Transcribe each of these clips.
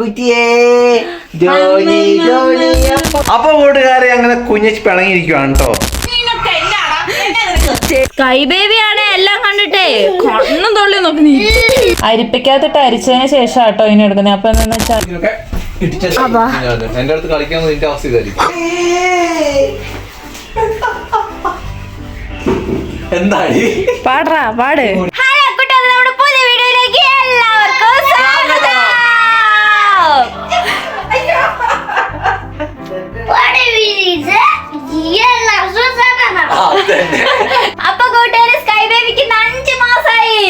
കുറ്റിയേ. ജോലി ജോലി. അപ്പൊ കൂട്ടുകാരെ അങ്ങനെ കുഞ്ഞച്ച് പിണങ്ങിയിരിക്കുവാണ് കേട്ടോ സ്കൈ ബേബിയാണ് എല്ലാം കണ്ടിട്ടേ. കണ്ണും തൊള്ളി നോക്കി അരിപ്പിക്കാത്തിട്ട് അരിച്ചതിന് ശേഷം കേട്ടോ ഇനി എടുക്കുന്നത്. അപ്പൊ എന്താ വെച്ചാൽ എന്റെ അടുത്ത് കളിക്കാൻ നിന്റെ അവസ്ഥ ഇതായിരിക്കും. എന്തായി പാടാ പാട്. അപ്പൊ കൂട്ടുകാരെ സ്കൈ ബേബിക്ക് അഞ്ച് മാസായി.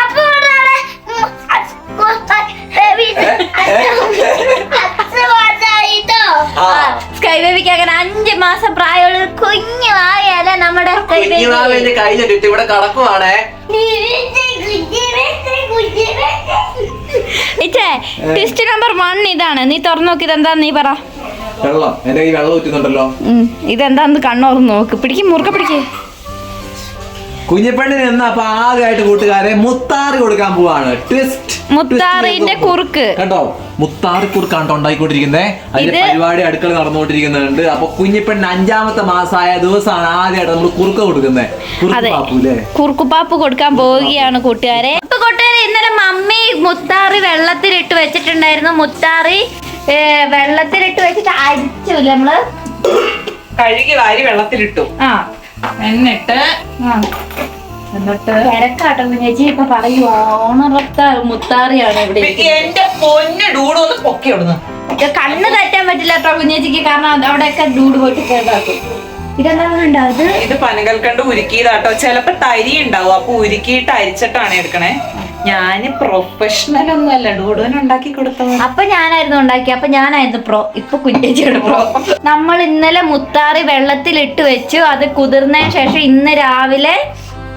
അപ്പൊ സ്കൈ ബേബിക്ക് അങ്ങനെ അഞ്ച് മാസം പ്രായമുള്ള കുഞ്ഞു ആയാലേ നമ്മുടെ കഴിഞ്ഞിട്ട് ഇവിടെ കടക്കുവാണേ. നമ്പർ വൺ ഇതാണ്. നീ തുറന്നു നോക്കിയത് എന്താ നീ പറ. വെള്ളം. എന്റെ കയ്യിൽ വെള്ളം ഊറ്റുന്നുണ്ടല്ലോ. ഇതെന്താന്ന് കണ്ണോർന്ന് നോക്ക്. പിടിക്കും മുറുക്ക പിടിക്കേ. കുഞ്ഞിപ്പെണ്ണിന് എന്നാ അപ്പൊ ആദ്യമായിട്ട് കൂട്ടുകാരെ മുത്താറി കൊടുക്കാൻ പോവാണ്. ട്വിസ്റ്റ് മുത്താറിന്റെ കുറുക്ക്. കണ്ടോ? മുത്താറി കുറുക്കാണ് ഉണ്ടായിക്കൊണ്ടിരിക്കുന്നത് അതിന്റെ പരിപാടി അടുക്കള നടന്നുകൊണ്ടിരിക്കുന്നുണ്ട്. അപ്പൊ കുഞ്ഞിപ്പെണ്ണിന് അഞ്ചാമത്തെ മാസമായ ദിവസമാണ് ആദ്യമായിട്ട് നമ്മൾ കുറുക്ക കൊടുക്കുന്നത് കുറുക്ക് അതെ. പാപ്പൂല്ലേ? കുറുക്കുപ്പാപ്പ് കൊടുക്കാൻ പോവുകയാണ് കൂട്ടുകാരെ. കൂട്ടുകാരെ ഇന്നലെ മമ്മി മുത്താറി വെള്ളത്തിലിട്ട് വെച്ചിട്ടുണ്ടായിരുന്നു. മുത്താറി വെള്ളത്തിലിട്ട് വെച്ചിട്ട് അരിച്ചില്ല നമ്മൾ? കഴുകി വാരി വെള്ളത്തിലിട്ടു. ആ. എന്നിട്ട് തിരക്കാട്ടോ ഇപ്പൊ മുത്താറിയാണ് ഇവിടെ ഇരിക്കുന്നത്. എന്റെ പൊന്ന് ഡൂഡ് ഒന്ന് പൊക്കി ഇടുന്നു കണ്ണ് തെറ്റാൻ പറ്റില്ല കേട്ടോ കുഞ്ഞേച്ചിക്ക് കാരണം അവിടെയൊക്കെ ഡൂഡ് പോയിട്ട് കേട്ടാക്കും ഇതെന്താ ഇത് പനകൽക്കണ്ട് ഉരുക്കിയതാട്ടോ. ചിലപ്പോ തരി ഉണ്ടാവും. അപ്പൊ ഉരുക്കിയിട്ട് അരിച്ചിട്ടാണ് എടുക്കണേ. ഞാൻ പ്രൊഫഷണൽ ഒന്നും അല്ല. ഡൂഡുവിന് ഉണ്ടാക്കി കൊടുത്തത്. അപ്പൊ ഞാനായിരുന്നു ഉണ്ടാക്കി അപ്പൊ ഞാനായിരുന്നു പ്രോ. ഇപ്പൊ കുഞ്ഞേച്ചിയുടെ പ്രോ. നമ്മൾ ഇന്നലെ മുത്താറി വെള്ളത്തിലിട്ട് വെച്ചു. അത് കുതിർന്നതിന് ശേഷം ഇന്ന് രാവിലെ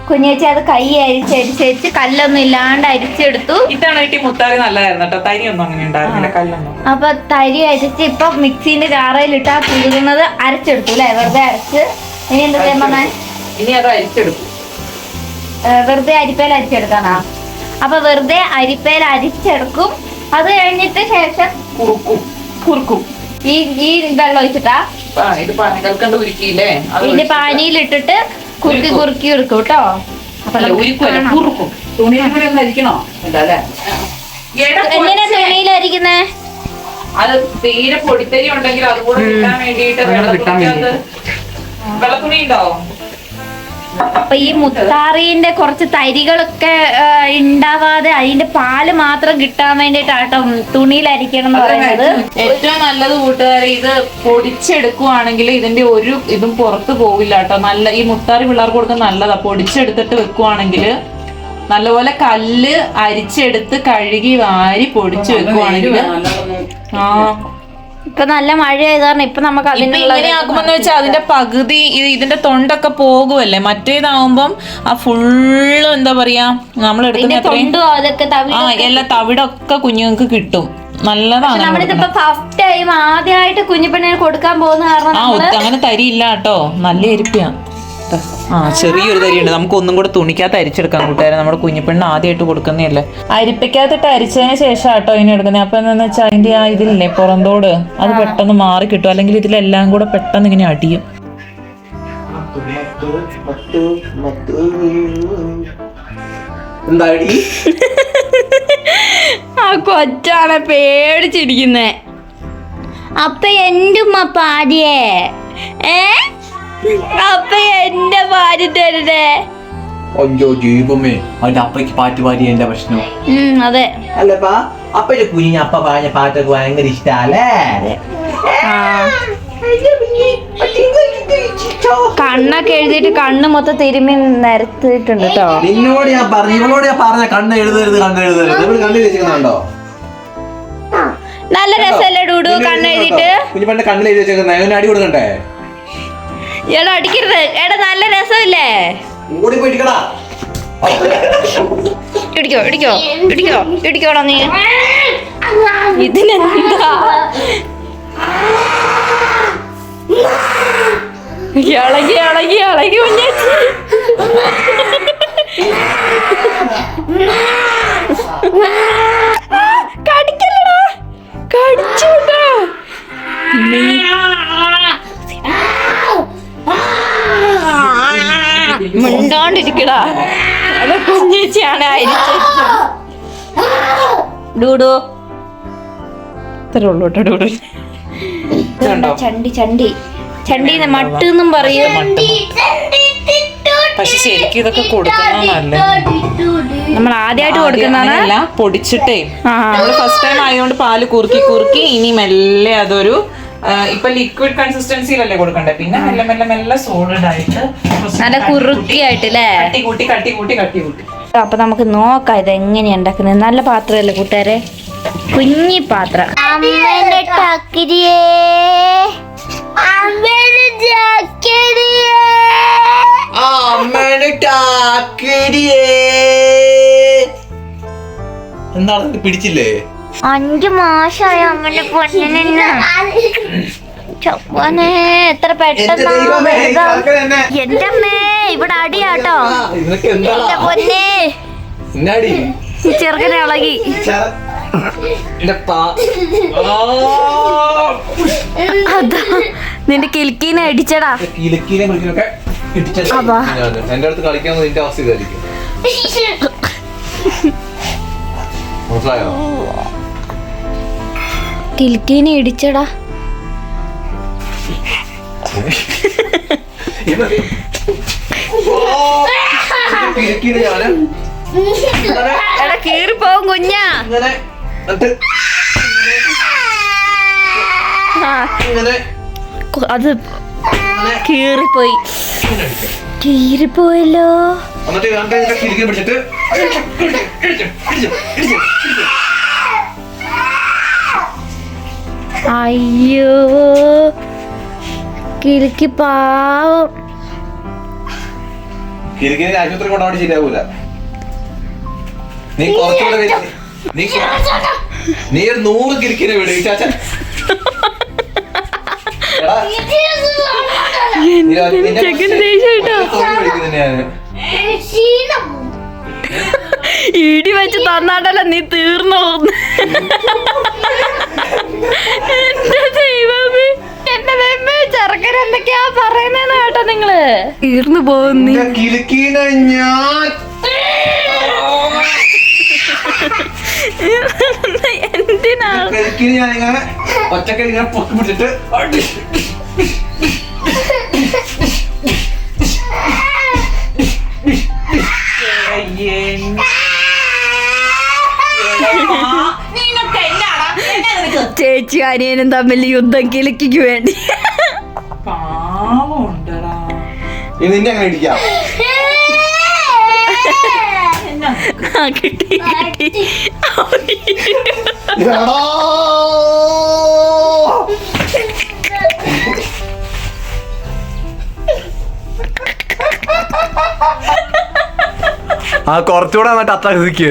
കുഞ്ഞേച്ചി അത് കൈ അരിച്ചരിച്ചരിച്ച് കല്ലൊന്നും ഇല്ലാണ്ട് അരിച്ചെടുത്തു. മുത്താറി നല്ലതായിരുന്നു കേട്ടോ. തരി അങ്ങനെ ഉണ്ടായിരുന്നില്ല. കല്ലൊന്നും. അപ്പൊ തരി അരിച്ച് ഇപ്പൊ മിക്സിന്റെ ജാറയിലിട്ട് ആ കുതിർന്നത് അരച്ചെടുത്തു അല്ലെ? വെറുതെ അരച്ച്. ഇനി എന്താ ചെയ്യുമ്പോ ഞാൻ ഇനി അത് അരിച്ചെടുക്കും. വെറുതെ അരിപ്പയിൽ അരിച്ചെടുക്കാനാ? അപ്പൊ വെറുതെ അരിപ്പേൽ അരിച്ചെടുക്കും. അത് കഴിഞ്ഞിട്ട് ശേഷം കുറുക്കും. കുറുക്കും. ഈ ഈ വെള്ളം ഒഴിച്ചിട്ടാ? ആ ഇത് പനകൽക്കണ്ട് ഉരുക്കിയില്ലേ? ഇതിന്റെ പാനിയിലിട്ടിട്ട് കുറുക്കി കുറുക്കി. എടുക്കും കേട്ടോ. കുറുക്കും. തുണിയിൽ കൂടി ഒന്ന് അരിക്കണോ? അല്ലേ എന്തിനാ പൊടിച്ചേ. തുണിയിലരിക്കുന്നേ? അത് തീരെ പൊടിത്തരി ഉണ്ടെങ്കിൽ അതുകൂടെ കിട്ടാൻ വേണ്ടിയിട്ട് വെള്ളത്തുണി ഉണ്ടാവും അപ്പൊ ഈ മുത്താറിന്റെ കുറച്ച് തരികളൊക്കെ ഉണ്ടാവാതെ അതിന്റെ പാൽ മാത്രം കിട്ടാൻ വേണ്ടിട്ടാട്ടോ തുണിയിൽ അരിക്കണം എന്ന് പറയുന്നത് ഏറ്റവും നല്ലത് കൂട്ടുകാരെ ഇത് പൊടിച്ചെടുക്കുവാണെങ്കിൽ ഇതിന്റെ ഒരു ഇതും പുറത്ത് പോവില്ല കേട്ടോ നല്ല ഈ മുത്താറി പിള്ളേർക്ക് കൊടുക്കാൻ നല്ലതാ. പൊടിച്ചെടുത്തിട്ട് വെക്കുവാണെങ്കിൽ നല്ലപോലെ കല്ല് അരിച്ചെടുത്ത് കഴുകി വാരി പൊടിച്ചു വെക്കുവാണെങ്കിൽ ആ. ഇപ്പൊ നല്ല മഴ കാരണം ഇപ്പൊ നമുക്ക് അതിനുള്ള വെച്ചാൽ അതിന്റെ പകുതി ഇതിന്റെ തൊണ്ടൊക്കെ പോകുമല്ലേ മറ്റേതാവുമ്പം ആ ഫുള്ള് എന്താ പറയാ നമ്മൾ എടുക്കുന്ന എല്ലാ തവിടൊക്കെ കുഞ്ഞുങ്ങൾക്ക് കിട്ടും. നല്ലതാണ് നമ്മളിതിപ്പോ ഫസ്റ്റ് ടൈം ആദ്യമായിട്ട് കുഞ്ഞിപ്പെണ്ണിന് കൊടുക്കാൻ പോകുന്ന കാരണം അങ്ങനെ തരിയില്ല കേട്ടോ. നല്ല എരിപ്പിയാ ആ ചെറിയൊരു തരിയുണ്ട്. നമുക്ക് ഒന്നും കൂടെ തുണിക്കകത്ത് അരിച്ചെടുക്കാൻ കൂട്ടുകാരെ. നമ്മുടെ കുഞ്ഞിപ്പെണ്ണ് ആദ്യമായിട്ട് കൊടുക്കുന്നതല്ലേ? അരിപ്പിക്കാത്തിട്ട് അരിച്ചതിന് ശേഷം ആട്ടോ ഇനി എടുക്കുന്നത് അപ്പൊ എന്താണെന്ന് വെച്ചാൽ അതിന്റെ ആ ഇതില്ലേ പുറന്തോട്? അത് പെട്ടെന്ന് മാറി കിട്ടും. അല്ലെങ്കിൽ ഇതിലെല്ലാം കൂടെ പെട്ടെന്ന് ഇങ്ങനെ അടിയും. എന്താടി? ആ കൊച്ചാണ് പേടിച്ചിരിക്കുന്നേ. അപ്പൊ എന്റെ ഉമ്മ പാടിയേ ഏ? അപ്പൊ എന്റെ പാടി തരുതേ അയ്യോ ജീവമേ അവന്റെ അപ്പയ്ക്ക് പാട്ട് പാടി എന്റെ പ്രശ്നം അതെ. അല്ലപ്പാ അപ്പന്റെ കുഞ്ഞിന് അപ്പ പറഞ്ഞ പാട്ടൊക്കെ ഭയങ്കര ഇഷ്ടല്ലേ? കണ്ണൊക്കെ എഴുതിയിട്ട് കണ്ണ് മൊത്തം തിരുമ്മി നിരത്തിയിട്ടുണ്ട് കേട്ടോ നിന്നോട് ഞാൻ പറഞ്ഞു ഇവളോട് ഞാൻ പറഞ്ഞ കണ്ണ് എഴുതരുത് കണ്ണ് എഴുതരുത്. ഇവൾ കണ്ണിൽ വെച്ചിരിക്കുന്നുണ്ടോ നല്ല രസമല്ലേ ഡൂഡു കണ്ണ് എഴുതിയിട്ട്? പണ്ട് കണ്ണിൽ എഴുതി വെച്ചേക്കുന്ന. അവന് അടി കൊടുക്കണ്ടേ? എടാ അടിക്കരുത്. എടാ നല്ല രസമില്ലേ? ഓടി പോയിക്കടാ ഇടിക്കോ ഇടിക്കോ ഇടിക്കോ ഇടിക്കോടാ നീ. ഇതിനെന്താ? ഇളകി ഇളകി ഇളകി കുഞ്ഞേച്ചി കടിക്കല്ലടാ. കടിച്ചുണ്ടാ. മിണ്ടാണ്ടിരിക്കടാ. അത് കുഞ്ഞേച്ചിയാണ് അരിച്ചത് ഡൂഡു. ഇത്രേ ഉള്ളൂ കേട്ടോ ഡൂഡു. ചണ്ടി ചണ്ടി ചണ്ടി. മട്ട് എന്നും പറയും. പക്ഷെ ശരിക്കും ഇതൊക്കെ നമ്മൾ ആദ്യമായിട്ട് കൊടുക്കുന്നതാണ്. പൊടിച്ചിട്ടേ. ആ. നമ്മൾ ഫസ്റ്റ് ടൈം ആയതുകൊണ്ട് പാൽ കുറുക്കി കുറുക്കി ഇനി മെല്ലെ അതൊരു ഇപ്പൊ ലിക്വിഡ് കൺസിസ്റ്റൻസിയിലല്ലേ കൊടുക്കണ്ടേ? പിന്നെ മെല്ലെ മെല്ലെ മെല്ലെ സോളിഡ് ആയിട്ട് നല്ല കുറുക്കിയായിട്ട് അല്ലേ കട്ടി കൂട്ടി കട്ടി കൂട്ടി കട്ടി കൂട്ടി. അപ്പൊ നമുക്ക് നോക്കാം ഇത് എങ്ങനെയാ ഉണ്ടാക്കുന്നത്. നല്ല പാത്രമല്ലേ കൂട്ടുകാരെ? കുഞ്ഞി പാത്രം. എന്താണ്? പിടിച്ചില്ലേ? അഞ്ചു മാസമായി അമ്മന്റെ പൊന്നിനെ ചൊവ്വനെ എത്ര പെട്ടെന്നാണ് പെട്ടെന്ന് എന്റെ അമ്മേ ഇവിടെ അടിയാട്ടോ. എന്റെ പൊന്നെ. ചെറുക്കനെ ഇളകി. അതാ നിന്റെ കിൽക്കീനെ അടിച്ചടാ. കിലുക്കിനെ. ഞാൻ. എന്റെ അടുത്ത് കളിക്കാൻ നിന്റെ അവസ്ഥ ഇതായിരിക്കും. മനസ്സിലായോ? കിൽക്കീനെ ഇടിച്ചടാ. എടാ കീറി പോവും കുഞ്ഞാ. അത് കീറിപ്പോയി. കീറിപ്പോയല്ലോ. എന്നിട്ട് പിടിച്ചിട്ട്. അയ്യോ കിലുക്കി പാവം കിലുക്കിനെ ആശുപത്രി കൊണ്ടാടി ശരിയാവൂല നീ കുറച്ചുകൂടെ നീ നീ ഒരു നൂറ് കിലുക്കിനെ വിട് ചാച്ച എടാ, ഏ ഒരു- ഇടി വെച്ച് തന്നാട്ടല്ല നീ തീർന്നു എന്റെ ദൈവമേ എന്റെ ദൈവമേ ചെറുക്കൻ എന്തൊക്കെയാ പറയുന്നേന്ന് കേട്ടോ നിങ്ങൾ? തീർന്നു പോകുന്നു. ഞാൻ? എന്തിനാ? ഒറ്റക്കൽ ഇങ്ങനെ പൊക്കി പിടിച്ചിട്ട് ചേച്ചി അനിയനും തമ്മിൽ യുദ്ധം കിളിക്കു വേണ്ടി. പാവമുണ്ടടാ. ഇനി നിന്നെ അങ്ങനെ ഇടിക്കാം. ആ, കിട്ടി കിട്ടി. എടാ. ആ കുറച്ചുകൂടെ എന്നിട്ട് അത്രയ്ക്ക്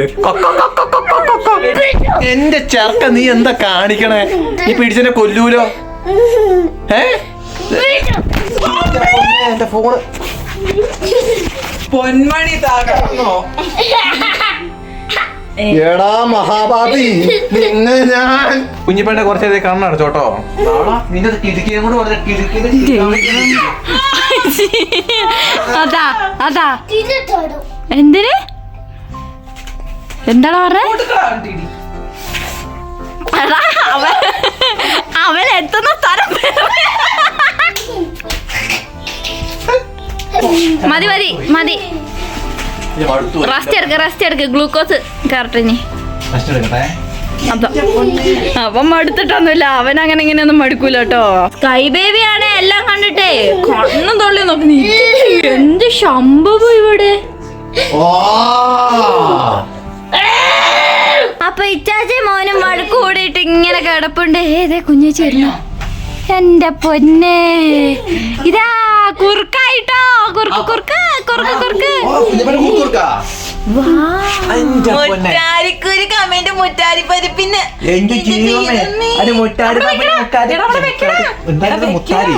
എന്റെ ചെറുക്ക നീ എന്താ കാണിക്കണേ? നീ പിടിച്ചെന്നെ കൊല്ലൂലോ? ഏ? എന്റെ ഫോണ് പൊന്മണി തകർന്നോ എടാ മഹാഭാവി നിന്നെ ഞാൻ. കുഞ്ഞിപ്പേണ്ട കുറച്ചേ കണ്ണടച്ചോട്ടോ നിന്റെ കിടുക്കിയും കൂടെ വളരെ കിടുക്കിയത് അതാ അതാ. എന്തിന്? എന്താണ് പറഞ്ഞേ? എടാ, അവൻ അവൻ എത്തുന്ന സ്ഥലം. മതി മതി മതി. റെസ്റ്റ് എടുക്ക റെസ്റ്റ് എടുക്ക. ഗ്ലൂക്കോസ് കറക്റ്റ് ഇനി. അതാ അവൻ മടുത്തിട്ടൊന്നുമില്ല. അവൻ അങ്ങനെ ഇങ്ങനെയൊന്നും മടുക്കൂല കേട്ടോ. സ്കൈ ബേബി ആണ് എല്ലാം കണ്ടിട്ടേ. കണ്ണും തൊള്ളി നോക്കി. എന്ത് ശമ്പവം ഇവിടെ? അപ്പൊ ഇച്ചാച്ചി മോനും വഴക്ക് കൂടിയിട്ട് ഇങ്ങനെ കിടപ്പുണ്ട് ഏതേ കുഞ്ഞു ചേരുന്നു എന്റെ പൊന്നെ ഇതാ കുറുക്കായിട്ടോ കുറുക്ക് കുറുക്ക് കുറുക്ക് കുറുക്ക് മുറ്റാരിക്കുരു കമന്റ് മുറ്റാരി പരിപ്പിന് എന്റെ ജീവമേ. അത് മുട്ടാരി മുട്ടാരി മുത്താരി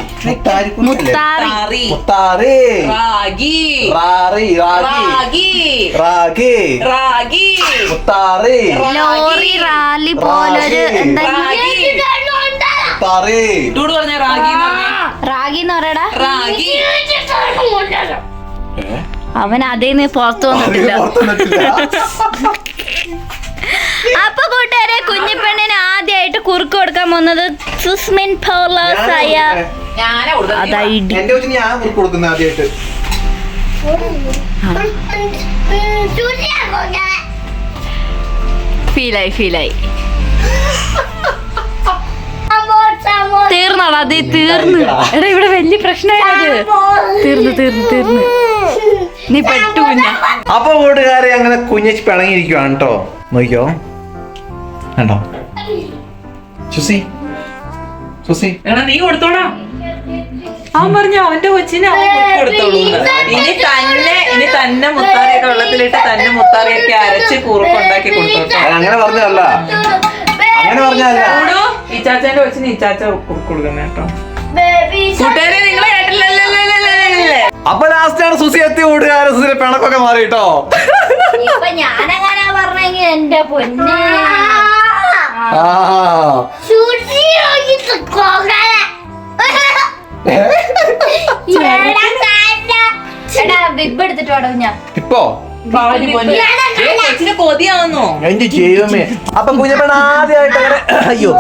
മുത്താരി മുത്താറി റാഗി. റാറി റാഗി. റാഗി. റാഗി. മുത്താറി ലോറി റാലി പോലൊരു എന്താ റാഗി. റാഗി എന്ന് പറഞ്ഞേ. റാഗി എന്ന് പറയടാ റാഗി. അവൻ അതേ നീ പുറത്തു വന്നിട്ടില്ല. അപ്പൊ കൂട്ടുകാരെ കുഞ്ഞിപ്പെണ്ണിന് ആദ്യമായിട്ട് കുറുക്ക് കൊടുക്കാൻ പോകുന്നത് സുസ്മിൻ പൗലോസ് ആയ അതായിട്ട് എന്റെ ഞാൻ കുറുക്ക് കൊടുക്കുന്ന ആദ്യമായിട്ട്. ഫീലായി ഫീലായി. തീർന്നോളാ അതെ തീർന്ന്. എടാ ഇവിടെ വലിയ പ്രശ്നമായത്. തീർന്നു തീർന്നു തീർന്ന്. നീ പെട്ടു കുഞ്ഞ. അപ്പൊ കൂട്ടുകാരെ അങ്ങനെ കുഞ്ഞച്ച് പിണങ്ങിയിരിക്കുവാണ് കേട്ടോ നോക്കിയോ കണ്ടോ? സുസി സുസി. എടാ നീ കൊടുത്തോടാ. അവൻ പറഞ്ഞു അവന്റെ കൊച്ചിനെ അവൻ കൊടുത്തോളൂ ഇനി തന്നെ ഇനി തന്നെ മുത്താറിയൊക്കെ വെള്ളത്തിലിട്ട് തന്നെ മുത്താറിയൊക്കെ അരച്ച് കുറുക്ക് കൊടുത്തോട്ടോ. അങ്ങനെ പറഞ്ഞല്ല അങ്ങനെ പറഞ്ഞല്ല കൂടു ഇച്ചാച്ചന്റെ കൊച്ചിന് ഇച്ചാച്ച കുറുക്ക് കൊടുക്കുന്നേ കേട്ടോ. കൂട്ടുകാരെ നിങ്ങൾ കേട്ടില്ലല്ലേ അപ്പൊ ലാസ്റ്റ് ആണ് സുസി എത്തി കൂട്ടുകാരെ. സുസിന്റെ പിണക്കൊക്കെ മാറി കേട്ടോ. ഇപ്പൊ ഞാനങ്ങനെ പറഞ്ഞെങ്കിൽ എന്റെ പൊന്നെ. ബിബ് എടുത്തിട്ട് ഞാൻ ഇപ്പോ കൊതിയാവുന്നു? എന്റെ അപ്പൊ കുഞ്ഞപ്പെണ്ണ ആദ്യമായിട്ട് അങ്ങനെ അയ്യോ.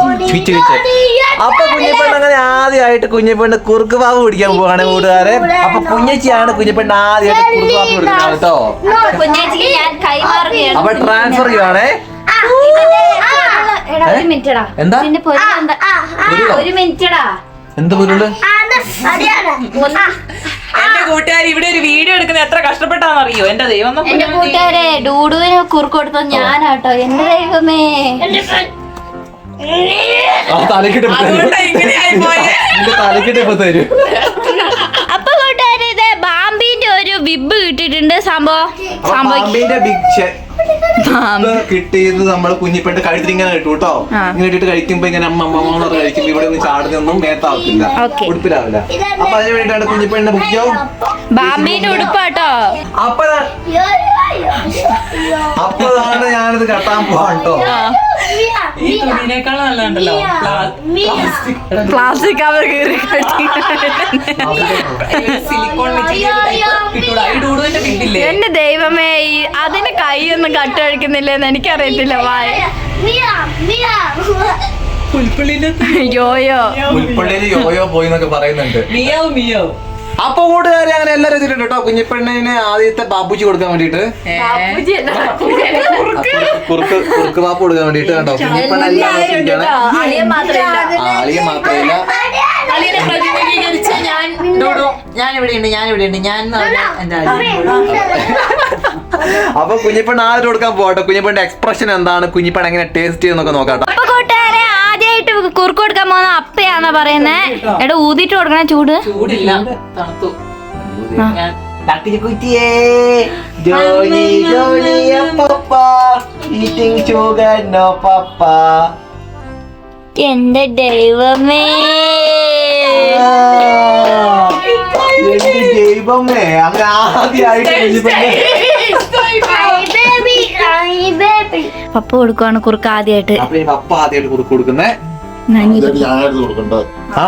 അപ്പൊ കുഞ്ഞപ്പെണ്ണ അങ്ങനെ ആദ്യമായിട്ട് കുഞ്ഞപ്പെണ്ണ് കുറുക്ക് പാവ് പിടിക്കാൻ പോവാണ് കൂട്ടുകാരെ. അപ്പൊ കുഞ്ഞച്ചിയാണ് കുഞ്ഞപ്പെണ്ണ് ആദ്യമായിട്ട് കുറുക്ക് പാവ് പിടിക്കുന്നത് കേട്ടോ. കുഞ്ഞേച്ചിക്ക് ഞാൻ കൈമാറുകയാണ്. അപ്പൊ ട്രാൻസ്ഫർ ചെയ്യുവാണേ. എടാ ഒരു മിനിറ്റടാ എന്താ? ഒരു മിനിറ്റടാ എന്ത് പൊരുൾ എന്റെ കൂട്ടുകാർ ഇവിടെ ഒരു വീഡിയോ എടുക്കുന്ന എത്ര കഷ്ടപ്പെട്ടാന്ന് അറിയോ എന്റെ ദൈവം എന്റെ. കൂട്ടുകാരെ ഡൂഡുവിനെ കുറുക്ക് കൊടുത്തത് ഞാനാട്ടോ. എന്റെ ദൈവമേ. തലക്കിട്ട് തരും. തലക്കിട്ട് അപ്പൊ കൂട്ടുകാരെ ഇത് ബാംബിന്റെ ഒരു വിബ് കിട്ടിട്ടുണ്ട് സംഭവം സംഭവിക്കും ബിഗ് കിട്ടിയത് നമ്മൾ കുഞ്ഞിപ്പെട്ട് കഴുത്തിൽ ഇങ്ങനെ കിട്ടും കേട്ടോ. ഇങ്ങനെ ഇട്ടിട്ട് കഴിക്കുമ്പോ ഇങ്ങനെ അമ്മ അമ്മ കഴിക്കുമ്പോ ഇവിടെ ഒന്നും ചാടുന്നൊന്നും മേത്താവത്തില്ല. ഉടുപ്പിലാവില്ല. അപ്പൊ അതിന് വേണ്ടിയിട്ടാണ് കുഞ്ഞിപ്പെണ്ണിന്റെ ബുക്കിയോ ബാബിന്റെ ഉടുപ്പാട്ടോ. അപ്പൊ അപ്പോഴാണ് ഞാനിത് കെട്ടാൻ പോവാട്ടോ ഈ തുണിനേക്കാളും നല്ലതുണ്ടല്ലോ പ്ലാസ്റ്റിക്. കവർ കീറി സിലിക്കോൺ എന്റെ ദൈവമേ ഈ- കൈ കൈയൊന്നും കട്ടഴിക്കുന്നില്ലെന്ന് എനിക്കറിയത്തില്ല. വായ. യോയോ യോയോ പോയി എന്നൊക്കെ പറയുന്നുണ്ട്. മിയാവ് മിയാവ്. അപ്പൊ കൂട്ടുകാരെ അങ്ങനെ എല്ലാരും എത്തിയിട്ടുണ്ട് കേട്ടോ കുഞ്ഞിപ്പെണ്ണിന് ആദ്യത്തെ ബാപ്പുജി കൊടുക്കാൻ വേണ്ടിട്ട് കുറുക്ക്. കുറുക്ക്. ബാപ്പ് കൊടുക്കാൻ വേണ്ടിട്ട് കേട്ടോ കുഞ്ഞിപ്പെണ്ണ മാത്രമല്ല ഞാൻ ഡൂഡു ഞാൻ ഇവിടെയുണ്ട് ഞാൻ ഞാൻ പറഞ്ഞാ എന്റെ അളിയൻ. അപ്പൊ കുഞ്ഞിപ്പെണ്ണ ആദ്യം കൊടുക്കാൻ പോകട്ടെ കുഞ്ഞിപ്പെണ്ണിന്റെ എക്സ്പ്രഷൻ എന്താണ്? കുഞ്ഞിപ്പെണ്ണ എങ്ങനെ ടേസ്റ്റ് ചെയ്യുന്നൊക്കെ നോക്കാട്ടോ കൂട്ടുകാരെ ആദ്യമായിട്ട് കുറുക്ക് കൊടുക്കാൻ പോകുന്ന അപ്പയാന്നാ പറയുന്നേ. എടാ ഊതിട്ട് കൊടുക്കണേ ചൂട്. ചൂടില്ല തണുത്തു. എന്റെ ദൈവമേ. എന്റെ ദൈവമേ. അങ്ങനെ ആദ്യമായിട്ട് പപ്പ കൊടുക്കുവാണ് കുറുക്ക് ആദ്യമായിട്ട് അപ്പൊ ഈ പപ്പ ആദ്യമായിട്ട് കുറുക്ക് കൊടുക്കുന്നേ? ആ.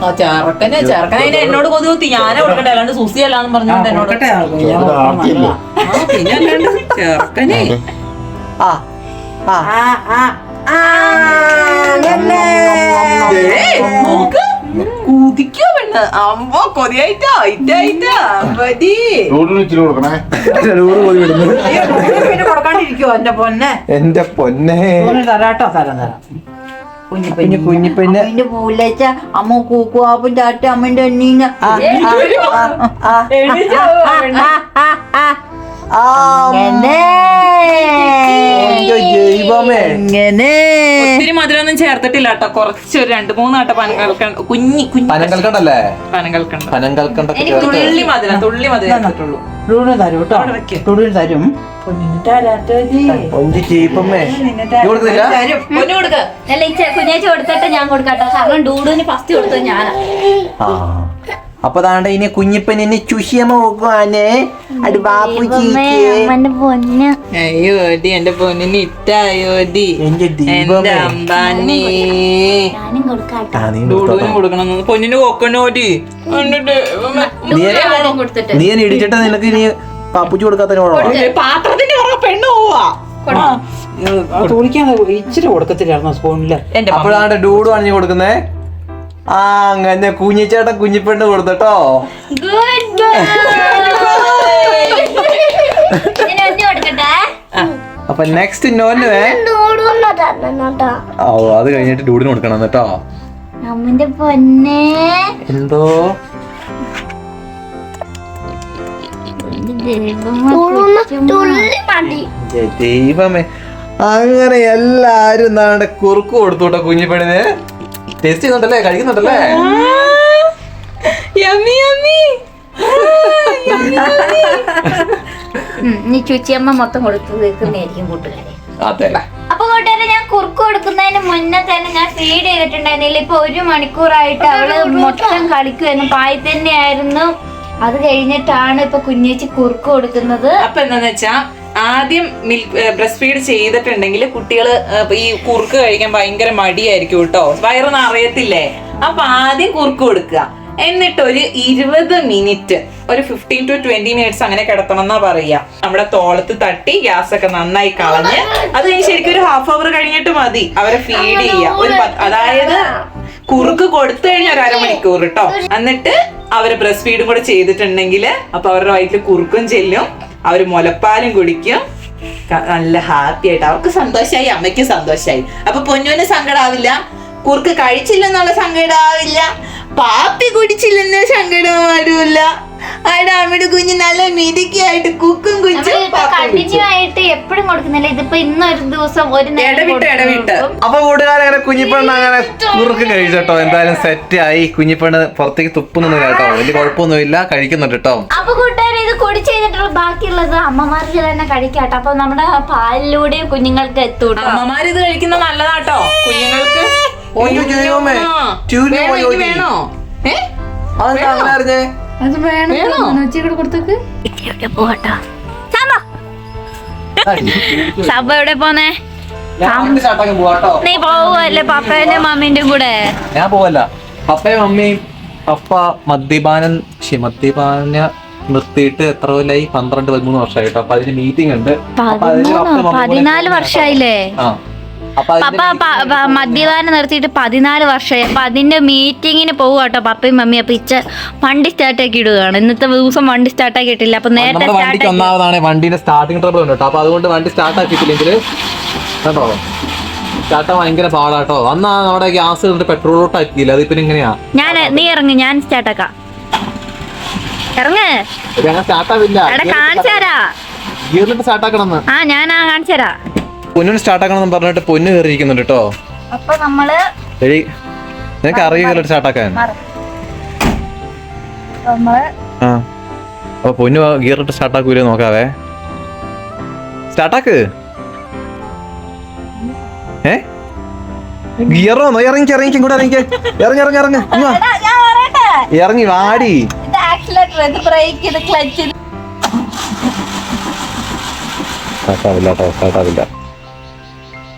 ആ ചെറുക്കന് ചെറുക്കനെ അതിന് എന്നോട് കൊതി കുത്തി. ഞാനേ കൊടുക്കട്ടെ അല്ലാണ്ട് സുസി അല്ലാന്ന് പറഞ്ഞോണ്ട് എന്നോട് ചെറുക്കനെ ആർത്തിയല്ലേ ആ, പിന്നെ അല്ലാണ്ട് ചെറുക്കനെ ആ ആ. കുതിക്കോ. പെണ്ണ് കൊതിയായിട്ടോ ഇറ്റായിട്ടാ മതി ചെറുകൂറ് പോയി വിടുന്നു പിന്നെ കൊടുക്കാണ്ടിരിക്കുവോ എന്റെ പൊന്നെ എന്റെ പൊന്നെ ഒന്ന് തരാട്ടോ തരാം തരാം കുഞ്ഞു കുഞ്ഞിപ്പെണ്ണ് അമ്മന്റെ പൂലച്ച അമ്മ കൂക്കുവാപ്പും ചാട്ടി അമ്മന്റെ എണ്ണീന എങ്ങനെ ഒത്തിരി മധുരമൊന്നും ചേർത്തിട്ടില്ല കേട്ടോ കുറച്ച് ഒരു രണ്ട് മൂന്ന് ആട്ട പനം കൽക്കണ്ട കുഞ്ഞി കുഞ്ഞി പനം കൽക്കണ്ടല്ലേ? പനം കൽക്കണ്ട. പനം കൽക്കണ്ടൊക്കെ എനിക്ക് ചേർത്ത് തുള്ളി മധുരം തുള്ളി മധുരം ചേർത്തിട്ടുള്ളൂ. തരും കേട്ടോ. അവിടെ വെക്ക്. ടൂറിന് തരും. ഒന്ന് ചീപ്പമ്മേ. കൊടുക്കുന്നില്ല കൊടുക്ക അല്ല ഈ ചെ- കുഞ്ഞേച്ചി കൊടുത്തിട്ട് ഞാൻ കൊടുക്കാട്ടോ. കാരണം ഡൂഡൂന് ഫസ്റ്റ് കൊടുത്തത് ഞാനാ. ആ. അപ്പൊ താണ്ട ഇനി കുഞ്ഞിപ്പൻ ഇനി ചുഷിയമ്മ നോക്കുവാനേ അത് ബാപ്പു അയ്യോടി എന്റെ പൊന്നിന് എന്റെ എന്റെ അമ്പാനി. കൊടുക്കണം പൊന്നിന് ദൈവമേ. നീ എന്നെ ഇടിച്ചിട്ട് നിനക്ക് നീ പാപ്പുച്ചു? ഏ, പാത്രത്തിന്റെ പെണ്ണ് പോവാ ഇച്ചിരി കൊടുക്കത്തില്ലായിരുന്നു സ്പൂണിൽ അപ്പോഴാണ് ഡൂഡു അണിഞ്ഞു കൊടുക്കുന്നേ ആ അങ്ങനെ കുഞ്ഞിച്ചേട്ടൻ കുഞ്ഞിപ്പെണ്ണ് കൊടുത്തട്ടോ. ഗുഡ് ഞാൻ ഒന്നു കൊടുക്കട്ടെ? അപ്പൊ നെക്സ്റ്റ് നോനുവേ ഓ അത് കഴിഞ്ഞിട്ട് ഡൂഡിന് കൊടുക്കണം കേട്ടോ. അമ്മന്റെ പൊന്നെ. എന്തോ? ദൈവമേ അങ്ങനെ എല്ലാരും നാടെ കുറുക്ക് കൊടുത്തു കേട്ടോ കുഞ്ഞിപ്പെണ്ണിന്. ടേസ്റ്റ് ചെയ്യുന്നുണ്ടല്ലേ? കഴിക്കുന്നുണ്ടല്ലേ? യമ്മി യമ്മി നീ ചുച്ചിയമ്മ മൊത്തം കൊടുത്തു തീർക്കുന്നതായിരിക്കും കൂട്ടുകാരെ. അതെ. അപ്പൊ കൂട്ടുകാരെ ഞാൻ കുറുക്ക് കൊടുക്കുന്നതിന് മുന്നേ തന്നെ ഞാൻ ഫീഡ് ചെയ്തിട്ടുണ്ടായിരുന്നില്ല. ഇപ്പൊ ഒരു മണിക്കൂറായിട്ട് അവൾ മൊത്തം കളിക്കുമായിരുന്നു പായി തന്നെയായിരുന്നു. അത് കഴിഞ്ഞിട്ടാണ് ഇപ്പൊ കുഞ്ഞേച്ചി കുറുക്ക് കൊടുക്കുന്നത്. അപ്പൊ എന്താന്ന് വെച്ചാ ആദ്യം മിൽക്ക് ബ്രസ്റ്റ് ഫീഡ് ചെയ്തിട്ടുണ്ടെങ്കിൽ കുട്ടികൾ ഈ കുറുക്ക് കഴിക്കാൻ ഭയങ്കര മടിയായിരിക്കും കേട്ടോ വയറ് നിറയത്തില്ലേ? അപ്പൊ ആദ്യം കുറുക്ക് കൊടുക്കുക. എന്നിട്ട് ഒരു ഇരുപത് മിനിറ്റ് ഒരു ഫിഫ്റ്റീൻ ടു ട്വന്റി മിനിറ്റ്സ് അങ്ങനെ കിടത്തണം എന്നാ പറയാ. നമ്മുടെ തോളത്ത് തട്ടി ഗ്യാസ് ഒക്കെ നന്നായി കളഞ്ഞ് അത് കഴിഞ്ഞ് ശരിക്കും ഒരു ഹാഫ് അവർ കഴിഞ്ഞിട്ട് മതി. അവരെ ഫീഡ് ചെയ്യുക ഒരു അതായത് കുറുക്ക് കൊടുത്തു കഴിഞ്ഞ ഒരു അരമണിക്കൂർ കേട്ടോ എന്നിട്ട് അവർ ബ്രസ്റ്റ് ഫീഡും കൂടെ ചെയ്തിട്ടുണ്ടെങ്കിൽ അപ്പൊ അവരുടെ വയറ്റിൽ കുറുക്കും ചെല്ലും. അവർ മുലപ്പാലും കുടിക്കും. നല്ല ഹാപ്പി ആയിട്ട് അവർക്ക് സന്തോഷമായി അമ്മയ്ക്ക് സന്തോഷമായി അപ്പൊ പൊന്നുവിന് സങ്കടാവില്ല. കുറുക്ക് കഴിച്ചില്ലെന്നുള്ള സങ്കടാവില്ല. പാപ്പി കുടിച്ചില്ലെന്ന് സങ്കടം അവിടെ അമ്മയുടെ കുഞ്ഞ് നല്ല മിടുക്കിയായിട്ട് കുക്കും കുച്ചും കണ്ടിന്യൂ. ആയിട്ട് എപ്പോഴും കൊടുക്കുന്നില്ല. ഇതിപ്പോ ഇന്നൊരു ദിവസം ഒരു ഇടവിട്ട് ഇടവിട്ട്. അപ്പൊ കൂട്ടുകാരെ അങ്ങനെ കുഞ്ഞിപ്പെണ്ണ് അങ്ങനെ കുറുക്ക് കഴിച്ചോട്ടോ എന്തായാലും സെറ്റ് ആയി. കുഞ്ഞിപ്പെണ്ണ് പുറത്തേക്ക് തുപ്പുന്നു കേട്ടോ. വലിയ കുഴപ്പമൊന്നുമില്ല. കഴിക്കുന്നുണ്ട് കേട്ടോ. അപ്പൊ കൂട്ടുകാരെ ഇത് കുടിച്ച് കഴിഞ്ഞിട്ടുള്ള ബാക്കിയുള്ളത് അമ്മമാർക്ക് തന്നെ കഴിക്കാട്ടോ അപ്പൊ നമ്മുടെ പാലിലൂടെ കുഞ്ഞുങ്ങൾക്ക് എത്തൂട്ടോ അമ്മമാര് ഇത് കഴിക്കുന്ന നല്ലതാട്ടോ കുഞ്ഞുങ്ങൾക്ക്. വേണോ? ഏ? അതെന്താ അങ്ങനെ അറിഞ്ഞേ? അത് വേണോ ഉച്ചയ്ക്ക് കൊടുത്തേക്ക്? എവിടെ പോകട്ടോ. സഭ എവിടെ പോന്നേ? ഞാൻ വണ്ടി പോവാട്ടോ. നീ പോവല്ലേ പപ്പേന്റെ മമ്മീന്റെ കൂടെ. ഞാൻ പോവല്ല. പപ്പയും മമ്മിയും പപ്പ മദ്യപാനം മദ്യപാന നിർത്തിയിട്ട് എത്ര കൊല്ലായി? പന്ത്രണ്ട് പതിമൂന്ന് വർഷമായിട്ടോ. അപ്പൊ അതിന് മീറ്റിംഗ് ഉണ്ട്. പതിനാല് വർഷമായില്ലേ? പപ്പ മദ്യപാനം നിർത്തിയിട്ട് പതിനാല് വർഷമായി. അപ്പൊ അതിന്റെ മീറ്റിങ്ങിന് പോവാട്ടോ പപ്പയും മമ്മിയും അപ്പൊ ഇച്ച വണ്ടി സ്റ്റാർട്ട് ആക്കി ഇടുകയാണ്. ഇന്നത്തെ ദിവസം വണ്ടി സ്റ്റാർട്ട് ആക്കിയിട്ടില്ല അപ്പൊ നേരത്തെ വണ്ടിക്ക് ഒന്നാമതാണ് വണ്ടിന്റെ സ്റ്റാർട്ടിംഗ് ട്രബിൾ ഉണ്ട് കേട്ടോ. അപ്പൊ അതുകൊണ്ട് വണ്ടി സ്റ്റാർട്ട് ആക്കിയിട്ടില്ലെങ്കിൽ കേട്ടോ സ്റ്റാർട്ട് ഭയങ്കര പാടാട്ടോ അന്ന് നമ്മുടെ ഗ്യാസ് എന്നിട്ട് പെട്രോളോട്ട് ആക്കിയില്ല? അതിപ്പോ എങ്ങനെയാ? ഞാൻ നീ ഇറങ്ങ്. ഞാൻ സ്റ്റാർട്ട് ആക്കാം. ഇറങ്ങ്. സ്റ്റാർട്ട് ആവില്ല. കാണിച്ചു തരാ. സ്റ്റാർട്ട് ആക്കണം ആ ഞാൻ ആ കാണിച്ചുതരാ പൊന്നിന് സ്റ്റാർട്ട് ആക്കണം എന്ന് പറഞ്ഞിട്ട് പൊന്ന് കയറിയിരിക്കുന്നുണ്ട് കേട്ടോ. അപ്പൊ നമ്മൾ എടി നിനക്ക് അറിയില്ല സ്റ്റാർട്ട് ആക്കാൻ ആ. അപ്പൊ പൊന്നു ഇട്ട് സ്റ്റാർട്ട് ആക്കൂലേ നോക്കാവേ. സ്റ്റാർട്ടാക്ക്. ഏ? ഗിയറോ ഇറങ്ങി ഇറങ്ങി ഇങ്ങോട്ട് ഇറങ്ങി ഇറങ്ങി ഇറങ്ങി. ഇറങ്ങി ഇറങ്ങി വാടി. സ്റ്റാർട്ടാവില്ല സ്റ്റാർട്ടാവില്ല.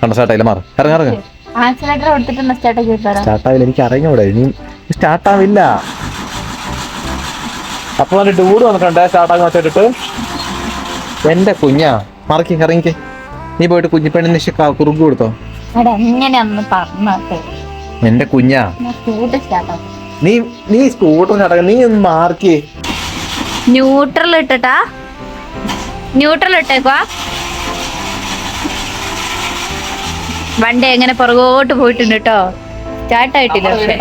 കണ്ടോ സ്റ്റാർട്ടായില്ല മാറി. ഇറങ്ങി ഇറങ്ങി. ആക്സിലേറ്റർ കൊടുത്തിട്ട് സ്റ്റാർട്ട് ആക്കി വിട്ടാരാ സ്റ്റാർട്ടാവില്ല എനിക്ക് അറിഞ്ഞൂടെ. ഇനി സ്റ്റാർട്ടാവില്ല. അപ്പോൾ നല്ല ടൂർ വന്നിട്ടുണ്ട്. സ്റ്റാർട്ടാക്കി വെച്ചിട്ട് എന്റെ കുഞ്ഞാ. മറക്കി ഇറങ്ങിക്കേ. നീ പോയിട്ട് കുഞ്ഞിപ്പെണ്ണിന് കുറുമ്പ് കൊടുത്തോ? എന്റെ കുഞ്ഞാ. നീ നീ സ്കൂട്ടർ നടക്ക നീ ഒന്ന് മാർക്കേ. ന്യൂട്രൽ ഇട്ടിട്ടാ? ന്യൂട്രൽ ഇട്ടേക്കുവാ? വണ്ടി എങ്ങനെ പുറകോട്ട് പോയിട്ടുണ്ട് കേട്ടോ സ്റ്റാർട്ടായിട്ടില്ല പക്ഷെ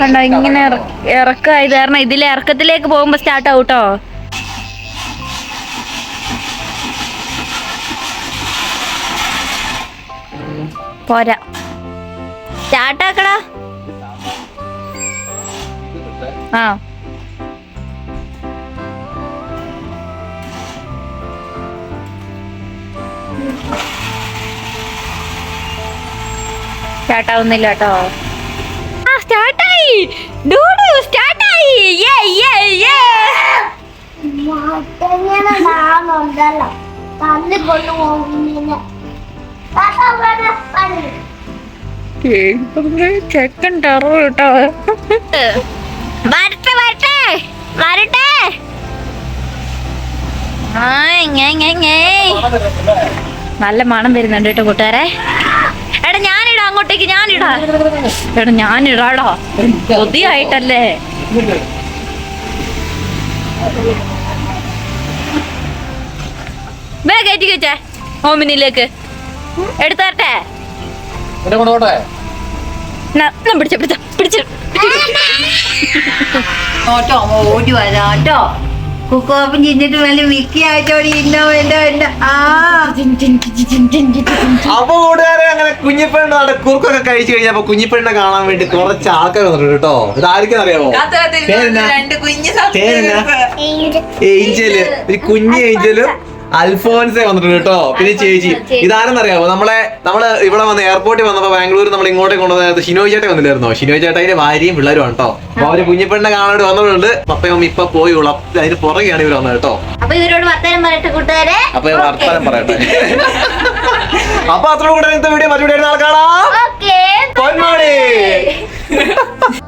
കണ്ടോ ഇങ്ങനെ ഇറക്കായത് കാരണം ഇതിലെ ഇറക്കത്തിലേക്ക് പോകുമ്പോ സ്റ്റാർട്ട് ആവും കേട്ടോ പോരാ സ്റ്റാർട്ടാക്കടാ ആ. സ്റ്റാർട്ട് ആവുന്നില്ല കേട്ടോ. ആ സ്റ്റാർട്ടായി. ഡൂഡു സ്റ്റാർട്ടായി. യേ യേ യേ ചെക്കൻ വരട്ടെ വരട്ടെ. വരട്ടെ. നല്ല മണം വരുന്നുണ്ട് കേട്ടോ കൂട്ടുകാരെ. എടാ ഞാനിടാ അങ്ങോട്ടേക്ക് ഞാനിടാ. എടാ ഞാനിടാടാ. കൊതിയായിട്ടല്ലേ? വേ കയറ്റി വെച്ചേ ഓമിനിയിലേക്ക് എടുത്തരട്ടെ പിടിച്ച പിടിച്ച പിടിച്ചു ഓടി വരാട്ടോ കുക്കുവാപ്പൻ ചിന്നിട്ട് നല്ല മിക്കി ആയിട്ടോടി ഇന്നോ എന്തോ എന്തോ ആ. അപ്പൊ കൂട്ടുകാരെ അങ്ങനെ കുഞ്ഞിപ്പെണ്ണ് അവിടെ കുറുക്കൊക്കെ കഴിച്ചു കഴിഞ്ഞപ്പോ കുഞ്ഞിപ്പെണ്ണെ കാണാൻ വേണ്ടി കുറച്ച് ആൾക്കാർ വന്നിട്ടുണ്ട് കേട്ടോ. ഇത് ആർക്കും അറിയാമോ പേരെന്നാ? പേരെന്നാ? ഏഞ്ചൽ. ഒരു കുഞ്ഞ് ഏഞ്ചലും അൽഫോൻസേ വന്നിട്ടുണ്ട് കേട്ടോ. പിന്നെ ചേച്ചി ഇതാരെന്നറിയാമോ നമ്മളെ നമ്മൾ ഇവിടെ വന്ന് എയർപോർട്ടിൽ വന്നപ്പോ ബാംഗ്ലൂർ നമ്മൾ ഇങ്ങോട്ട് കൊണ്ടുവന്നത് ഷിനോയ് ചേട്ടൻ വന്നില്ലായിരുന്നോ? ഷിനോയ് ചേട്ടന്റെ ഭാര്യയും പിള്ളേരും കേട്ടോ. അപ്പൊ അവർ കുഞ്ഞിപ്പെണ്ണെ കാണാൻ വന്നിട്ടുണ്ട് പപ്പയും ഇപ്പൊ പോയി ഉള്ള അതിന് പുറകെയാണ് ഇവർ വന്നത് കേട്ടോ. അപ്പൊ ഇവരോട് വർത്തമാനം പറയട്ടെ കൂട്ടുകാരെ? അപ്പൊ വർത്തമാനം പറയട്ടെ. അപ്പൊ അത്ര കൂടെ വീഡിയോ മറ്റു ആൾ കാണാം. പൊന്മാടി.